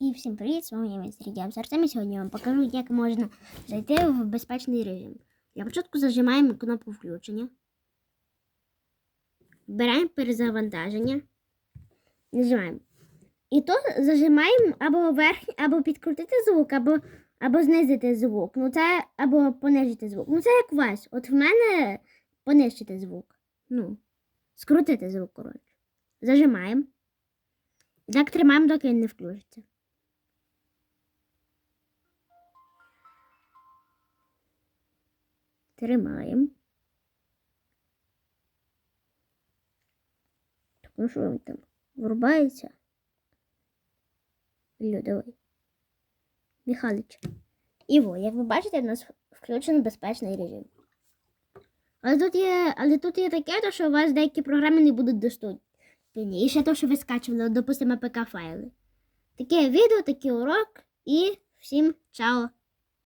І всім привіт, з вами я містер Діабс Артем. І Сьогодні я вам покажу, як можна зайти в безпечний режим. Для початку зажимаємо кнопку включення. Беремо перезавантаження. Нажимаємо. І тут зажимаємо або верхній, або підкрутити звук, або, або знизити звук. Ну це або понижити звук. Ну це як у вас. От в мене понищити звук. Ну, скрутити звук, коротше. Зажимаємо. Так тримаємо, доки він не включиться. Тримаємо. Так, ну що він там? Врубається? Лю, давай. І во, як ви бачите, в нас включено безпечний режим. Але тут є, але тут є таке, то, що у вас деякі програми не будуть доступні. І ще то, що ви скачували, допустимо, АПК файли. Таке відео, такий урок і всім чао!